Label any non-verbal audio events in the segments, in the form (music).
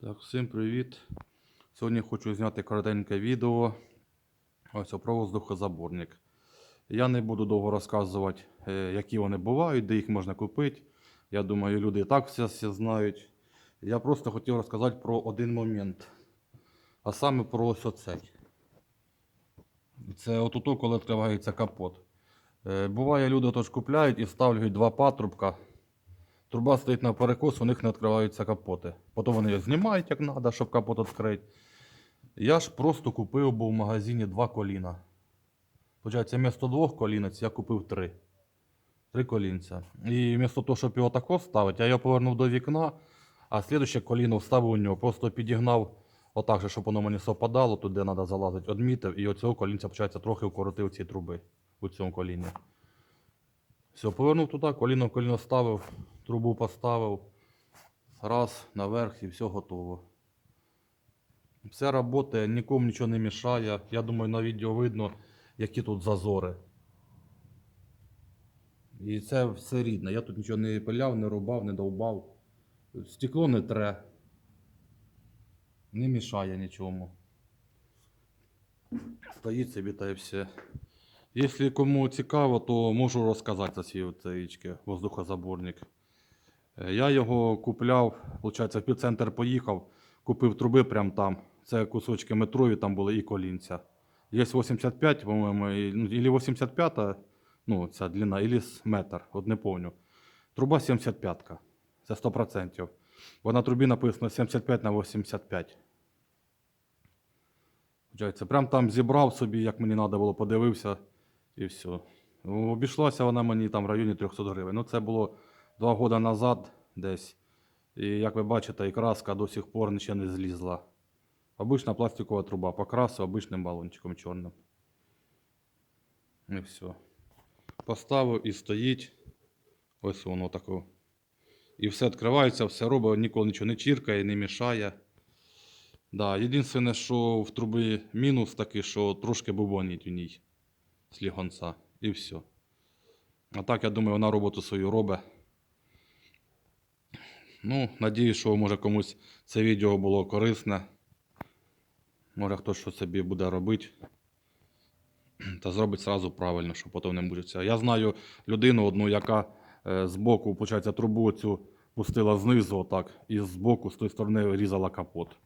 Так, всім привіт. Сьогодні хочу зняти коротеньке відео ось про воздухозаборник. Я не буду довго розказувати, е, які вони бувають, де їх можна купити. Я думаю, люди і так все, все знають. Я просто хотів розказати про один момент. А саме про ось оцей. Це отут, коли відкривається капот. Е, Буває, люди отож купляють і вставлюють два патрубка. Труба стоїть на перекос, у них не відкриваються капоти. Потім вони її знімають як треба, щоб капот відкрити. Я ж просто купив був в магазині два коліна. Получається, вмісто двох колінець я купив три. Три колінця. І вмісто того, щоб його тако ставити, я його повернув до вікна, а слідуще коліно вставив у нього. Просто підігнав отак же, щоб воно мені совпадало, туди треба залазити, одмітив, і оцього колінця, получається, трохи укоротив ці труби у цьому коліні. Все, повернув туди, коліно в коліно ставив, трубу поставив. Раз, наверх і все готово. Все працює, нікому нічого не мішає. Я думаю, на відео видно, які тут зазори. І це все рідне. Я тут нічого не пиляв, не рубав, не довбав. Стекло не тре. Не мішає нічому. Стоїть собі та й все. Якщо кому цікаво, то можу розказати за ці воздухозаборник. Е, Я його купляв, виходить, в півцентр поїхав, купив труби прямо там. Це кусочки метрові, там були і колінця. Є 85, по-моєму, і- ну, ілі 85, ну, ця длина, с- метр, от не помню. Труба 75-ка. це 100%. Бо на трубі написано 75 на 85. Прям там зібрав собі, як мені треба було, подивився і все. Ну, Обійшлася вона мені там в районі 300 гривень. Ну, це було два роки назад десь. І як ви бачите, і краска до сих пор нічого не злізла. Обична пластикова труба, покрасив обичним балончиком чорним. І все. Поставив і стоїть. Ось воно таке. І все відкривається, все робить, ніколи нічого не чіркає, не мішає. Да, єдине, що в трубі мінус такий, що трошки бубонить у ній слігонца. І все. А так, я думаю, вона роботу свою робить. Ну, надіюсь, що може комусь це відео було корисне. Може хтось що собі буде робити. (clears throat) Та зробить сразу правильно, щоб потім не мучитися. Я знаю людину одну, яка е, з боку, виходить, трубу цю пустила знизу, отак, і з боку, з тої сторони різала капот.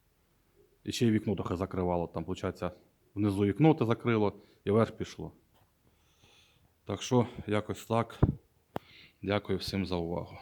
І ще й вікно трохи закривало. Там, виходить, внизу вікно те закрило і вверх пішло. Так що, якось так. Дякую всім за увагу.